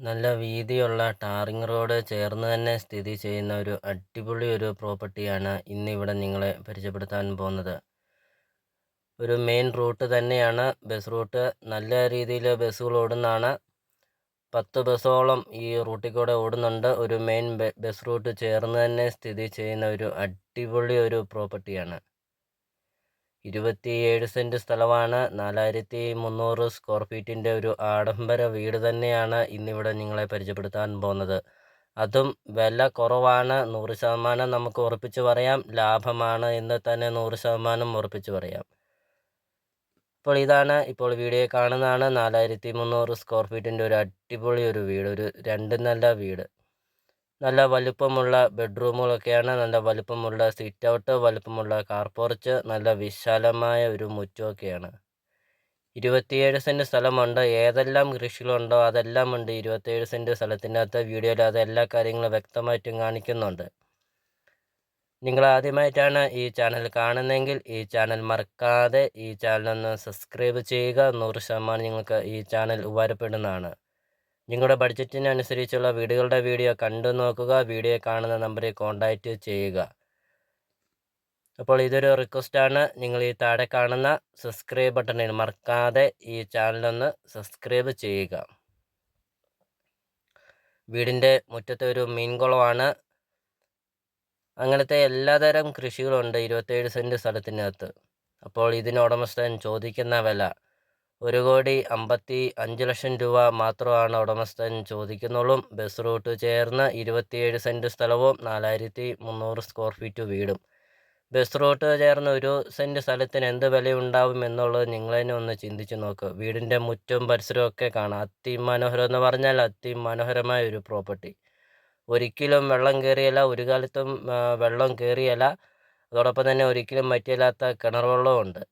നല്ല വീതിയുള്ള tarring road ചേർന്ന് തന്നെ സ്ഥിതി ചെയ്യുന്ന ഒരു അടിപൊളി ഒരു പ്രോപ്പർട്ടിയാണ് ഇന്നിവിടെ നിങ്ങളെ പരിചയപ്പെടുത്താൻ പോകുന്നത്. ഒരു മെയിൻ റൂട്ട് തന്നെയാണ്. ബസ് റൂട്ട് നല്ല രീതിയിൽ ബസ്സുകൾ ഓടുന്നതാണ്. പത്ത് ബസ്സോളം ഈ റൂട്ടിൽ കൂടെ ഓടുന്നുണ്ട്. ഒരു മെയിൻ ബസ് റൂട്ട് ചേർന്ന് തന്നെ സ്ഥിതി ചെയ്യുന്ന ഒരു അടിപൊളി ഒരു പ്രോപ്പർട്ടിയാണ്. ഇരുപത്തിയേഴ് സെന്റ് സ്ഥലമാണ്. നാലായിരത്തി മുന്നൂറ് സ്ക്വയർ ഫീറ്റിന്റെ ഒരു ആഡംബര വീട് തന്നെയാണ് ഇന്നിവിടെ നിങ്ങളെ പരിചയപ്പെടുത്താൻ പോകുന്നത്. അതും വില കുറവാണ്. നൂറ് ശതമാനം നമുക്ക് ഉറപ്പിച്ച് പറയാം. ലാഭമാണ് എന്ന് തന്നെ നൂറ് ശതമാനം ഉറപ്പിച്ച് പറയാം. അപ്പോൾ ഇതാണ് ഇപ്പോൾ വീഡിയോ കാണുന്നതാണ്. നാലായിരത്തി മുന്നൂറ് സ്ക്വയർ ഫീറ്റിന്റെ ഒരു അടിപൊളി ഒരു വീട്. ഒരു രണ്ട് നല്ല വീട്. നല്ല വലുപ്പമുള്ള ബെഡ്റൂമുകളൊക്കെയാണ് നല്ല വലുപ്പമുള്ള സിറ്റ് ഔട്ട് വലുപ്പമുള്ള കാർ പോർച്ച് നല്ല വിശാലമായ ഒരു മുറ്റമൊക്കെയാണ്. ഇരുപത്തിയേഴ് സെന്റ് സ്ഥലമുണ്ട്. ഏതെല്ലാം കൃഷികളുണ്ടോ അതെല്ലാം ഉണ്ട്. ഇരുപത്തിയേഴ് സെന്റ് സ്ഥലത്തിനകത്ത് വീഡിയോയിൽ അത് എല്ലാ കാര്യങ്ങളും വ്യക്തമായിട്ടും കാണിക്കുന്നുണ്ട്. നിങ്ങൾ ആദ്യമായിട്ടാണ് ഈ ചാനൽ കാണുന്നതെങ്കിൽ ഈ ചാനൽ മറക്കാതെ ഈ ചാനൽ ഒന്ന് സബ്സ്ക്രൈബ് ചെയ്യുക. നൂറ് ശതമാനം നിങ്ങൾക്ക് ഈ ചാനൽ ഉപകാരപ്പെടുന്നതാണ്. നിങ്ങളുടെ ബഡ്ജറ്റിനനുസരിച്ചുള്ള വീടുകളുടെ വീഡിയോ കണ്ടു നോക്കുക. വീഡിയോ കാണുന്ന നമ്പറിൽ കോൺടാക്റ്റ് ചെയ്യുക. അപ്പോൾ ഇതൊരു റിക്വസ്റ്റാണ് നിങ്ങൾ ഈ താഴെ കാണുന്ന സബ്സ്ക്രൈബ് ബട്ടണിൽ മറക്കാതെ ഈ ചാനലൊന്ന് സബ്സ്ക്രൈബ് ചെയ്യുക. വീടിന്റെ മുറ്റത്തെ ഒരു മീൻകുളമാണ് അങ്ങനത്തെ എല്ലാതരം കൃഷികളുണ്ട്. ഇരുപത്തേഴ് സെന്റ് സ്ഥലത്തിനകത്ത്. അപ്പോൾ ഇതിന് ഉടമസ്ഥൻ ചോദിക്കുന്ന വില ഒരു കോടി അമ്പത്തി അഞ്ച് ലക്ഷം രൂപ മാത്രമാണ് ഉടമസ്ഥൻ ചോദിക്കുന്നുള്ളൂ. ബസ് റൂട്ട് ചേർന്ന് ഇരുപത്തിയേഴ് സെന്റ് സ്ഥലവും നാലായിരത്തി മുന്നൂറ് സ്ക്വയർ ഫീറ്റ് വീടും. ബസ് റൂട്ട് ചേർന്ന് ഒരു സെന്റ് സ്ഥലത്തിന് എന്ത് വിലയുണ്ടാവും എന്നുള്ളത് നിങ്ങൾ തന്നെ ഒന്ന് ചിന്തിച്ച് നോക്കുക വീടിന്റെ മുറ്റും പരിസരവും ഒക്കെ കാണാം. അതിമനോഹരം എന്ന് പറഞ്ഞാൽ അതിമനോഹരമായ ഒരു പ്രോപ്പർട്ടി ഒരിക്കലും വെള്ളം കയറിയല്ല ഒരു കാലത്തും വെള്ളം കയറിയല്ല അതോടൊപ്പം തന്നെ ഒരിക്കലും വറ്റിയില്ലാത്ത കിണർ വെള്ളവും ഉണ്ട്.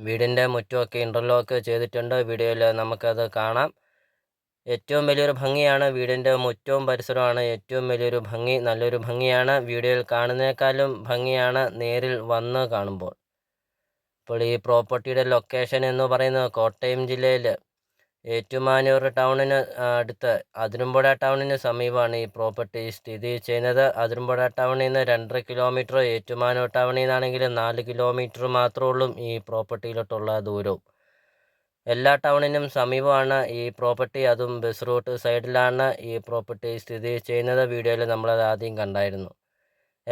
വീടിന്റെ മുറ്റമൊക്കെ ഇന്റർലോക്ക് ചെയ്തിട്ടുണ്ട്. വീഡിയോയിൽ നമുക്കത് കാണാം. ഏറ്റവും വലിയൊരു ഭംഗിയാണ് വീടിന്റെ മുറ്റവും പരിസരമാണ് ഏറ്റവും വലിയൊരു ഭംഗി നല്ലൊരു ഭംഗിയാണ് വീഡിയോയിൽ കാണുന്നതിനേക്കാളും ഭംഗിയാണ് നേരിൽ വന്ന് കാണുമ്പോൾ. അപ്പോൾ ഈ പ്രോപ്പർട്ടിയുടെ ലൊക്കേഷൻ എന്ന് പറയുന്നത് കോട്ടയം ജില്ലയിൽ ഏറ്റുമാനൂർ ടൗണിന് അടുത്ത് അതിരമ്പുഴ ടൗണിന് സമീപമാണ് ഈ പ്രോപ്പർട്ടി സ്ഥിതി ചെയ്യുന്നത്. അതിരമ്പുഴ ടൗണിൽ നിന്ന് രണ്ടര കിലോമീറ്റർ ഏറ്റുമാനൂർ ടൗണിൽ നിന്നാണെങ്കിൽ നാല് കിലോമീറ്റർ മാത്രമേ ഉള്ളൂ ഈ പ്രോപ്പർട്ടിയിലോട്ടുള്ള ദൂരവും. എല്ലാ ടൗണിനും സമീപമാണ് ഈ പ്രോപ്പർട്ടി. അതും ബസ് റൂട്ട് സൈഡിലാണ് ഈ പ്രോപ്പർട്ടി സ്ഥിതി ചെയ്യുന്നത്. വീഡിയോയിൽ നമ്മളത് ആദ്യം കണ്ടായിരുന്നു.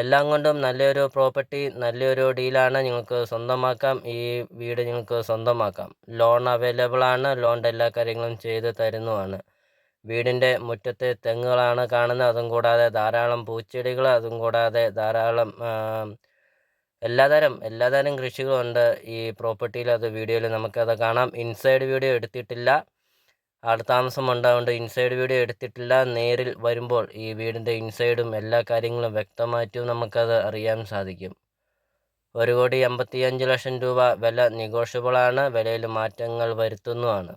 എല്ലാം കൊണ്ടും നല്ലൊരു പ്രോപ്പർട്ടി നല്ലൊരു ഡീലാണ് നിങ്ങൾക്ക് സ്വന്തമാക്കാം. ഈ വീട് നിങ്ങൾക്ക് സ്വന്തമാക്കാം. ലോൺ അവൈലബിൾ ആണ്. ലോണിന്റെ എല്ലാ കാര്യങ്ങളും ചെയ്ത് തരുന്നതാണ്. വീടിന്റെ മുറ്റത്തെ തെങ്ങുകളാണ് കാണുന്നത്. അതും കൂടാതെ ധാരാളം പൂച്ചെടികൾ അതും കൂടാതെ ധാരാളം എല്ലാതരം എല്ലാതരം കൃഷികളുണ്ട് ഈ പ്രോപ്പർട്ടിയിൽ അത് വീഡിയോയിൽ നമുക്കത് കാണാം. ഇൻസൈഡ് വീഡിയോ എടുത്തിട്ടില്ല. ആൾ താമസം ഉണ്ടാവേണ്ട. ഇൻസൈഡ് വീഡിയോ എടുത്തിട്ടില്ല. നേരിൽ വരുമ്പോൾ ഈ വീടിന്റെ ഇൻസൈഡും എല്ലാ കാര്യങ്ങളും വ്യക്തമായിട്ടും നമുക്കത് അറിയാൻ സാധിക്കും. ഒരു കോടി അമ്പത്തിയഞ്ച് ലക്ഷം രൂപ വില നെഗോഷ്യബിളാണ് വിലയിൽ മാറ്റങ്ങൾ വരുത്തുന്നതാണ്.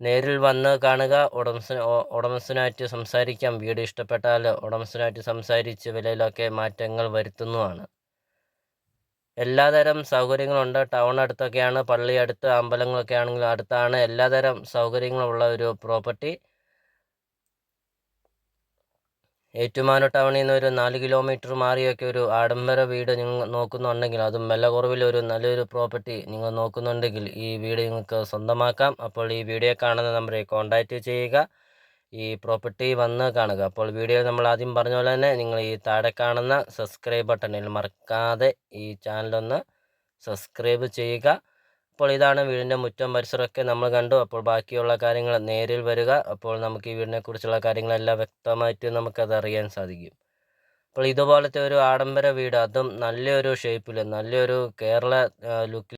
നേരിൽ വന്ന് കാണുക. ഉടമസ്ഥ ഉടമസ്ഥനായിട്ട് സംസാരിക്കാം. വീട് ഇഷ്ടപ്പെട്ടാൽ ഉടമസ്ഥനായിട്ട് സംസാരിച്ച് വിലയിലൊക്കെ മാറ്റങ്ങൾ വരുത്തുന്നതാണ്. എല്ലാതരം സൗകര്യങ്ങളുണ്ട്. ടൗൺ അടുത്തൊക്കെയാണ് പള്ളി അടുത്ത് അമ്പലങ്ങളൊക്കെ ആണെങ്കിലും അടുത്താണ്. എല്ലാതരം സൗകര്യങ്ങളുള്ള ഒരു പ്രോപ്പർട്ടി. ഏറ്റുമാനൂർ ടൗണിൽ നിന്ന് ഒരു നാല് കിലോമീറ്റർ മാറിയൊക്കെ ഒരു ആഡംബര വീട് നിങ്ങൾ നോക്കുന്നുണ്ടെങ്കിൽ അതും വില കുറവിൽ ഒരു നല്ലൊരു പ്രോപ്പർട്ടി നിങ്ങൾ നോക്കുന്നുണ്ടെങ്കിൽ ഈ വീട് നിങ്ങൾക്ക് സ്വന്തമാക്കാം. അപ്പോൾ ഈ വീഡിയോ കാണുന്ന നമ്പറിൽ കോൺടാക്റ്റ് ചെയ്യുക. ഈ പ്രോപ്പർട്ടി വന്ന് കാണുക. അപ്പോൾ വീഡിയോ നമ്മൾ ആദ്യം പറഞ്ഞ പോലെ തന്നെ നിങ്ങൾ ഈ താഴെ കാണുന്ന സബ്സ്ക്രൈബ് ബട്ടണിൽ മറക്കാതെ ഈ ചാനലൊന്ന് സബ്സ്ക്രൈബ് ചെയ്യുക. അപ്പോൾ ഇതാണ് വീടിന്റെ മുറ്റം പരിസരമൊക്കെ നമ്മൾ കണ്ടു. അപ്പോൾ ബാക്കിയുള്ള കാര്യങ്ങൾ നേരിൽ വരിക. അപ്പോൾ നമുക്ക് ഈ വീടിനെക്കുറിച്ചുള്ള കാര്യങ്ങളെല്ലാം വ്യക്തമായിട്ട് നമുക്കത് അറിയാൻ സാധിക്കും. അപ്പോൾ ഇതുപോലത്തെ ഒരു ആഡംബര വീട്. അതും നല്ലൊരു ഷേപ്പിൽ നല്ലൊരു കേരള ലുക്കിൽ